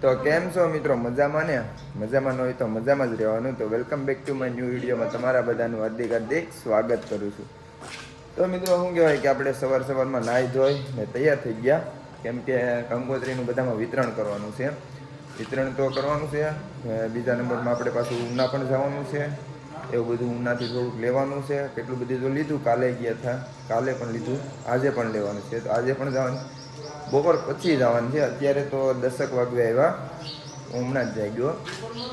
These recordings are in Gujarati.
તો કેમ છો મિત્રો? મજામાં ને? મજામાં ન હોય તો મજામાં જ રહેવાનું. તો welcome back to my new વિડીયોમાં તમારા બધાનું હાર્દિક હાર્દિક સ્વાગત કરું છું. તો મિત્રો, શું કહેવાય કે આપણે સવાર સવારમાં નાહી ધોઈ ને તૈયાર થઈ ગયા. કેમ કે કંકોત્રીનું બધામાં વિતરણ કરવાનું છે. વિતરણ તો કરવાનું છે. બીજા નંબરમાં આપણે પાછું ઉના પણ જવાનું છે. એવું બધું ઉનાથી થોડુંક લેવાનું છે. કેટલું બધું તો લીધું, કાલે ગયા હતા. કાલે પણ લીધું, આજે પણ લેવાનું છે. તો આજે પણ જવાનું. બપોર પછી જવાનું છે. અત્યારે તો દશક વાગે આવ્યા. હું હમણાં જ જાય ગયો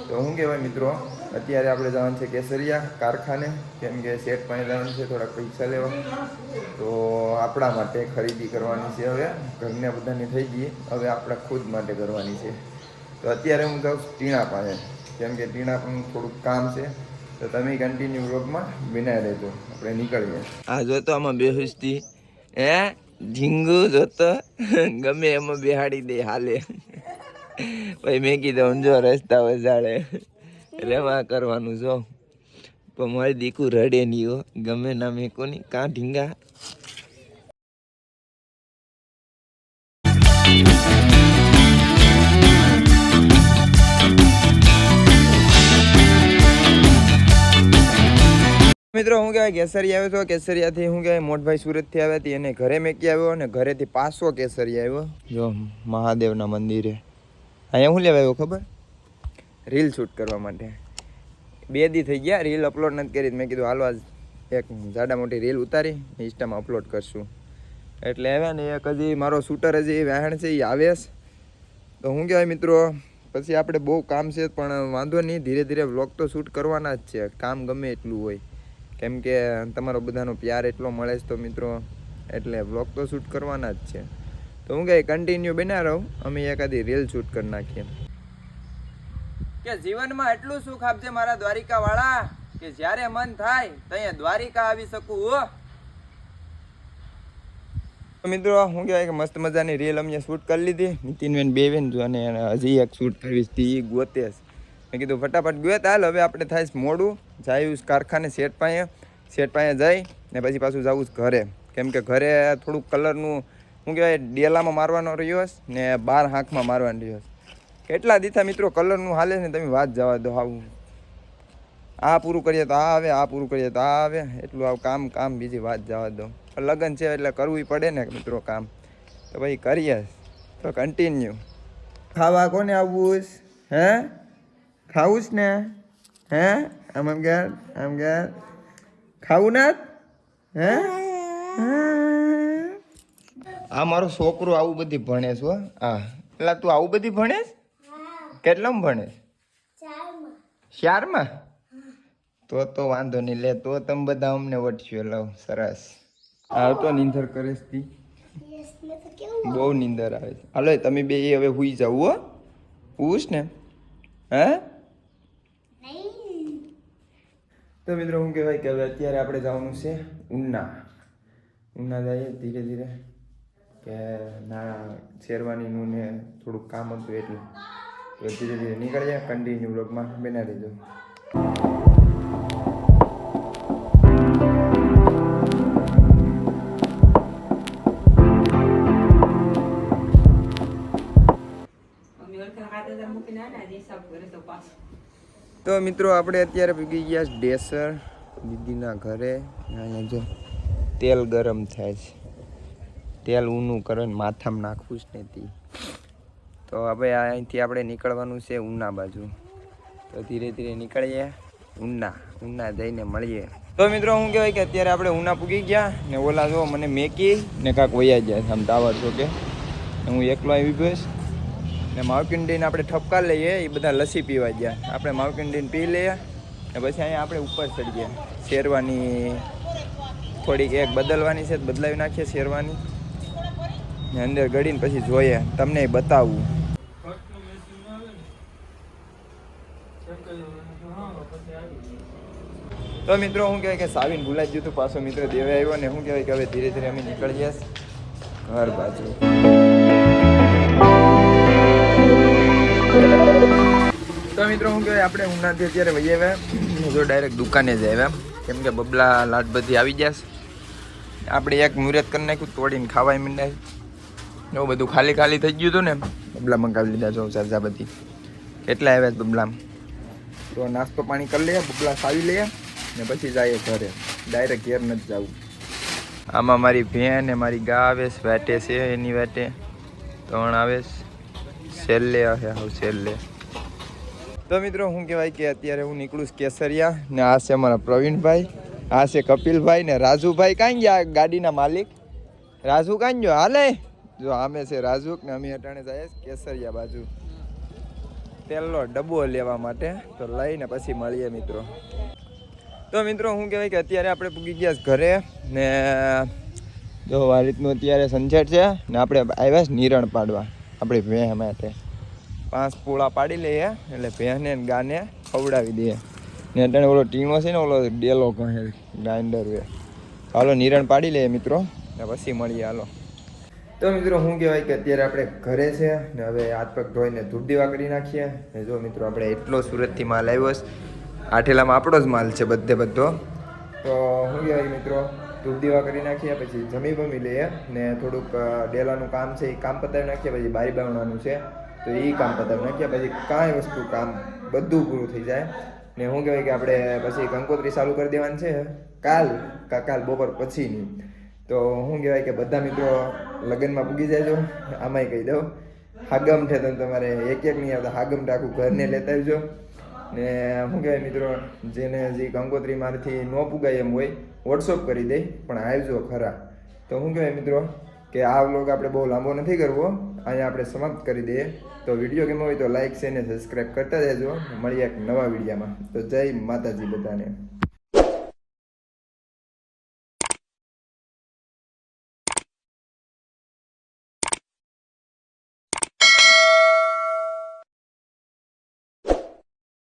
તો શું કહેવાય મિત્રો, અત્યારે આપણે જવાનું છે કેસરિયા કારખાને, કેમ કે શેઠ પાણી જવાનું છે, થોડાક પૈસા લેવા. તો આપણા માટે ખરીદી કરવાની છે હવે. ઘરને બધાની થઈ ગઈ. હવે આપણા ખુદ માટે કરવાની છે. તો અત્યારે હું જાઉં ટીણા પાસે. કેમ કે ટીણા પણ થોડુંક કામ છે. તો તમે કન્ટિન્યુ રોગમાં વિના રહેજો. આપણે નીકળીએ. આ જોતો આમાં બેહુસ્તી. હે? ઢીંગુ જોતો. ગમે એમાં બેહાડી દે હાલે. પછી મેં કીધું જો રસ્તા વજાડે રેવા કરવાનું જો. પણ મારી દીકુ રડે નહીં ગમે ના મેં કોની? કાં ઢીંગા? મિત્રો, હું કહેવાય કેસરી આવ્યો હતો કેસરિયાથી હું કહેવાય મોટભાઈ સુરતથી આવ્યા હતી એને ઘરે મેકી આવ્યો અને ઘરેથી પાછો કેસરી આવ્યો. જો, મહાદેવના મંદિરે. અહીંયા શું લેવા આવ્યો ખબર? રીલ શૂટ કરવા માટે. બે દી થઈ ગયા, રીલ અપલોડ નથી કરી મેં કીધું હાલો એક જાડા મોટી રીલ ઉતારી, ઇન્સ્ટામાં અપલોડ કરશું. એટલે આવ્યા ને એક હજી મારો શૂટર હજી વહેણ છે એ આવે છે. તો હું કહેવાય મિત્રો, પછી આપણે બહુ કામ છે, પણ વાંધો નહીં, ધીરે ધીરે વ્લોગ તો શૂટ કરવાના જ છે. કામ ગમે એટલું હોય. કેમ કે તમારો બધાનો પ્યાર એટલો મળે છે તો મિત્રો એટલે વ્લોગ તો શૂટ કરવાના જ છે. તો હું કહે કન્ટિન્યુ બના રહું અમે એકાદી રીલ શૂટ કરી નાખીએ. કે જીવનમાં એટલું સુખ આપજે મારા દ્વારિકા વાળા કે જ્યારે મન થાય ત્યાં દ્વારિકા આવી શકું હો. મિત્રો હું કહેવાય કે મસ્ત મજાની રીલ અમે શૂટ કરી લીધી. નીતિનબેન બેવેન જો અને હજી એક શૂટ કરવી હતી ગોતે છે. મેં કીધું, ફટાફટ ગયો હાલ હવે આપણે થાય મોડું. જાયું કારખાને શેઠ પાસે શેઠ પાસે જઈ ને પછી પાછું જવું ઘરે. કેમ કે ઘરે થોડુંક કલરનું, શું કહેવાય, ડેલામાં મારવાનો રહ્યો હશે ને બાર હાંકમાં મારવાનો રહ્યો હશે કેટલા દીથા મિત્રો કલરનું હાલે છે ને તમે વાત જવા દો આવું. આ પૂરું કરીએ તો આ આવે, આ પૂરું કરીએ તો આ આવે. એટલું આવું કામ કામ, બીજી વાત જવા દો. લગ્ન છે એટલે કરવું પડે ને મિત્રો કામ. તો ભાઈ કરીએ. તો કન્ટિન્યુ ખાવા કોને આવવું હે? ખાવું ને? હે? આમ આમ ગયા આમ ગયા ખાવું ના? હે? આ મારો છોકરો આવું બધી ભણે છે, હો. એટલે તું આવું બધી ભણે કેટલામ કેટલામાં ભણે છે? ચારમાં. તો તો વાંધો નહીં, લે, તો તમે બધા અમને વટશો લવ સરસ. આવતો નીંદર કરે તી. બહુ નીંદર આવે છે. હાલો, તમે બે હવે હુઈ જાવ હો. હુશ ને. હે? તો મિત્રો શું કહેવાય કે હવે અત્યારે આપણે જવાનું છે ઉના. ઉના જઈએ ધીરે ધીરે. કે ના શેરવાનીનું ને થોડુંક કામ હતું એટલે. તો ધીરે ધીરે નીકળીએ કન્ટિન્યુ બ્લોગમાં બના કરે તો મિત્રો, આપણે અત્યારે પૂગી ગયા ડેસર, દીદીના ઘરે. અહીંયા જો તેલ ગરમ થાય છે. તેલ ઊનું કરે માથામાં નાખવું જ નથી. તો હવે અહીંથી આપણે નીકળવાનું છે ઉના બાજુ. તો ધીરે ધીરે નીકળીએ. ઉના ઉના જઈને મળીએ. તો મિત્રો, શું કહેવાય કે અત્યારે આપણે ઉના પૂગી ગયા ને ઓલા જો મને મેકી ને કાંક વયા જાય આમ ટાવર છો કે હું એકલો આવી ગયો. ને માવકિંડીને આપણે ઠપકા લઈએ, એ બધા લસ્સી પીવા ગયા. આપણે માવકિંડીને પી લઈએ ને પછી અહીંયા આપણે ઉપર ચડીએ. શેરવાની થોડીક એક બદલવાની છે, બદલાવી નાખીએ શેરવાની. ને અંદર ગળીને પછી જોઈએ, તમને એ બતાવવું તો મિત્રો શું કહેવાય કે સાવીને ભૂલાઈ ગયું હતું, પાછો મિત્રો દેવે આવ્યો ને શું કહેવાય કે હવે ધીરે ધીરે અમે નીકળીએ ઘર બાજુ. તો મિત્રો શું કહેવાય, આપણે ઉનાથી અત્યારે વહી આવ્યા. જો ડાયરેક્ટ દુકાને જ આવ્યા. કેમ કે બબલા લાટ બધી આવી જશે આપણે એક મુહૂર્ત કરી નાખ્યું, તોડીને ખાવાય મીંડાય એવું બધું ખાલી ખાલી થઈ ગયું હતું ને, બબલા મંગાવી લીધા છો ઝાઝા બધી. કેટલા આવ્યા છે બબલામ? તો નાસ્તો પાણી કરી લઈએ, બબલા સાવી લઈએ, ને પછી જઈએ ઘરે. ડાયરેક્ટ ઘેર નથી જવું. આમાં મારી ભેન ને મારી ગા આવે છે, વાટે છે, એની વેટે. ત્રણ આવે છે. છેલ્લે હે હાવ છેલ્લે. તો મિત્રો શું કહેવાય કે અત્યારે હું નીકળું કેસરિયા ને આ છે અમારા પ્રવીણભાઈ, આ છે કપિલભાઈ ને રાજુભાઈ. કાંઈ ગયા ગાડીના માલિક? રાજુ કાંઈ ગયો? હાલે? જો આમે છે રાજુ ને અમે અટાણે જાય કેસરિયા બાજુ. તેલનો ડબ્બો લેવા માટે. તો લઈને પછી મળીએ મિત્રો. તો મિત્રો શું કહેવાય કે અત્યારે આપણે પૂગી ગયા ઘરે ને જો આ રીતનું અત્યારે સનસેટ છે ને આપણે આવ્યા છે નિરણ પાડવા. આપણી ભેં માટે. પાંચ પૂળા પાડી લઈએ, એટલે ભેંને ગાને ખવડાવી દઈએ. ને અત્યારે ઓલો ટીણો છે ને, ઓલો ડેલો કહે ગ્રાઇન્ડર વે હાલો, નિરણ પાડી લઈએ મિત્રો, ને પછી મળીએ, હાલો. તો મિત્રો શું કહેવાય કે અત્યારે આપણે ઘરે છે, ને હવે હાથ પગ ધોઈને ધૂપ દીવા નાખીએ. ને જો મિત્રો, આપણે એટલો સુરતથી માલ આવ્યો છે. આઠેલામાં આપણો જ માલ છે બધે બધો. તો શું કહેવાય મિત્રો ધૂપ દીવા કરી નાખીએ પછી જમી બમી લઈએ ને થોડુંક ડેલાનું કામ છે એ કામ પતાવી નાખીએ પછી બારી બાવવાનું છે, તો એ કામ પતાવી નાખીએ પછી કાંઈ વસ્તુ કામ બધું પૂરું થઈ જાય. ને શું કહેવાય કે આપણે પછી કંકોત્રી ચાલુ કરી દેવાની છે, કાલ કાલ બપોર પછીની. તો શું કહેવાય કે બધા મિત્રો લગ્નમાં પૂગી જાયજો આમાંય કહી દઉં. હાગમ છે તમે તમારે એક એક નહીં આવતા, હાગમ ટાકું ઘરને લેતા આવજો. ને શું કહેવાય મિત્રો, જેને હજી કંકોત્રી મારથી ન પુગાય એમ હોય વોટ્સઅપ કરી દે, પણ આવજો ખરા. તો શું કહેવાય મિત્રો, કે આ વ્લોગ આપણે બહુ લાંબો નથી કરવો, અહીંયા આપણે સમાપ્ત કરી દઈએ. તો વીડિયો ગમ્યો હોય તો લાઇક છે ને સબસ્ક્રાઈબ કરતા રહેજો. મળીએ એક નવા વિડીયામાં તો જય માતાજી બધાને.